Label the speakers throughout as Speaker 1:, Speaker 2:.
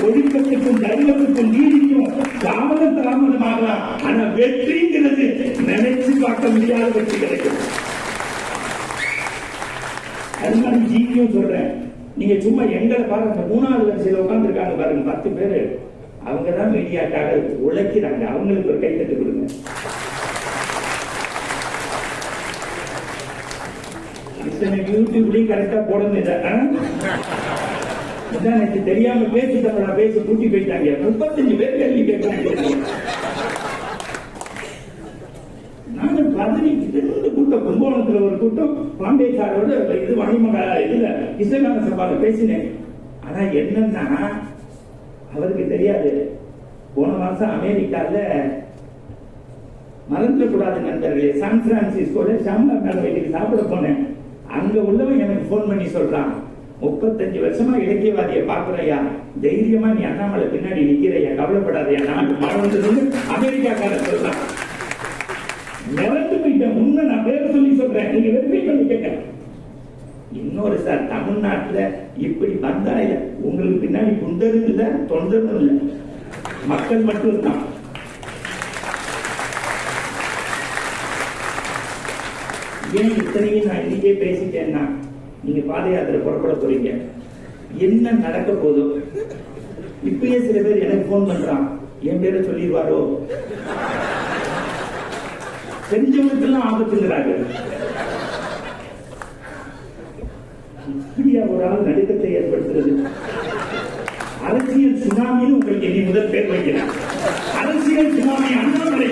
Speaker 1: ஒழுக்கத்துக்கும் தர்மத்துக்கும் நீதிக்கும் தாமதம் தாமதமாகலாம் ஆனா வெற்றிங்கிறது நினைச்சு பார்க்க முடியாத வெற்றி கிடைக்கும் அது மாதிரி ஜிபியும் சொல்றேன் நீங்க சும்மா எங்களை பாருங்க மூணாவது வரிசையில் உட்காந்துருக்காங்க பாருங்க பத்து பேரு அவங்க தான் மீடியாக்காக உழைக்கிறாங்க அவங்களுக்கு ஒரு கைத்தட்டு கொடுங்க இத்தனை யூடியூப்லயும் கரெக்டா போடணும் இதை எனக்கு தெரியாம பேசி தமிழா பேசி கூட்டி போயிட்டாங்க. முப்பத்தஞ்சு பேர் கேள்வி கேட்கறாங்க. நாங்க பதினஞ்சு ரெண்டு கூட்டம் கும்பகோணத்துல ஒரு கூட்டம் பாம்பே சாரோட இது மணிமக இதுல இஸ்லாமிய சபால பேசினேன். ஆனா என்னன்னா அவருக்கு தெரியாது. போன மாசம் அமெரிக்கால மறந்துடக்கூடாது நண்பர்களே சான் பிரான்சிஸ்கோல சாம்பார் மேல வீட்டுக்கு சாப்பிட போனேன். அங்க உள்ளவன் எனக்கு ஃபோன் பண்ணி சொல்றான் முப்பத்தஞ்சு வருஷமா இலக்கியவாதியை பாக்குறையா தைரியமா நீ அண்ணாமலை பின்னாடி நிக்கிறையா கவலைப்படாதயா. நான் மறந்து அமெரிக்காக்காரன் சொல்றான். மிரண்டு போயிட்டேன் உண்மை நான் பேர் சொல்லி சொல்றேன். நீங்க வெற்றி பண்ணி கேட்டேன் இன்னொரு சார் தமிழ்நாட்டுல இப்படி வந்தாய உங்களுக்கு பின்னாடி குண்டரும் இல்ல தொண்டரும் இல்லை. மக்கள் மட்டும் ஏன் இத்தனையும் நான் இன்னைக்கே பேசிட்டேன்னா நீங்க பாத யாத்திரை புறப்பட போறீங்க. என்ன நடக்க போதோ இப்பயே சில பேர் எனக்கு போன் பண்றான். என் பேரை சொல்லிடுவாரோ? தெரிஞ்சவனுக்கெல்லாம் ஆபத்துங்கிறாங்க இப்படியா ஒரு ஆள் நடுக்கத்தை ஏற்படுத்துறது? அரசியல் சுனாமின்னு உங்களுக்கு இனி முதல் பேர் வைக்கிறேன். அரசியல் சுனாமி அண்ணாமலை.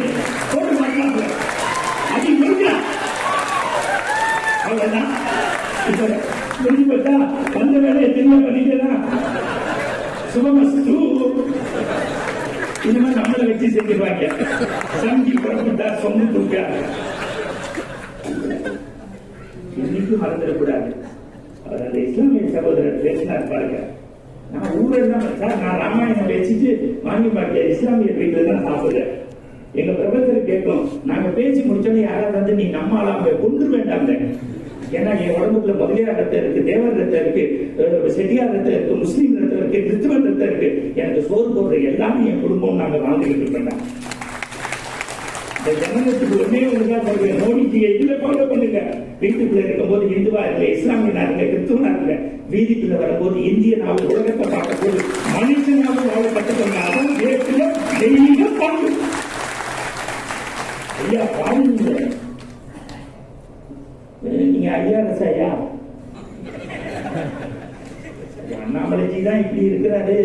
Speaker 1: வந்த பண்ணிட்டேனா சுபமஸ்து இனிமே நம்மளை வச்சு செஞ்சிருவாங்க. சங்கி புறப்பட்டா சொந்த தூக்கா இன்னைக்கும் மறந்துடக்கூடாது. அவர் அந்த இஸ்லாமிய சகோதரர் பேசினார் பாருங்க. நான் ஊரில் தான் சார் நான் ராமாயணம் வச்சுட்டு வாங்கி பார்க்க இஸ்லாமிய வீட்டில் தான் சாப்பிடுறேன். எங்க பிரபலத்தில் கேட்கும் நாங்க பேசி முடிச்சோன்னு யாராவது வந்து நீ நம்ம ஆளாம கொண்டு வேண்டாம் ஏன்னா என் உடம்புக்குள்ள முதலியார் ரத்தம் இருக்கு தேவர் ரத்தம் இருக்கு அஹ் செட்டியார் ரத்தம் இருக்கு முஸ்லீம் ரத்தம் இருக்கு கிறிஸ்துவன் ரத்தம் இருக்கு. எனக்கு சோறு போடுற எல்லாமே என் குடும்பம் நாங்கள் வாழ்ந்துகிட்டு இருக்கோம் இந்த ஜனனத்துக்கு ஒன்னே ஒண்ணுதான் சொல்றேன் மோடிஜியை இதுல ஃபாலோ பண்ணுங்க வீட்டுக்குள்ள இருக்கும்போது இந்துவா இருங்க இஸ்லாமியனா இருங்க கிறிஸ்துவனா இருங்க வீதிக்குள்ள வரும்போது இந்தியனாவும் உலகத்தை பார்க்கும்போது போது மனுஷனாவும் வாழ கற்றுக்கொண்ட அதான் தேசத்துல தெய்வீக பங்கு. ஐயா பாருங்க. நீங்க ஐஆர்எஸ் ஐயா அண்ணாமலைஜி தான் இப்படி இருக்கிறாரு.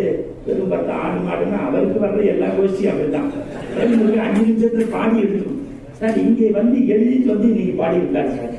Speaker 1: வெறும் பத்து ஆடு மாடுன்னா அவருக்கு வர்ற எல்லா கோஷ்டியும் அப்படித்தான் அஞ்சு நிமிஷத்துல பாடி எடுக்கணும். சார் இங்கே வந்து எழுதிட்டு வந்து இன்னைக்கு பாடி இருக்காரு சார்.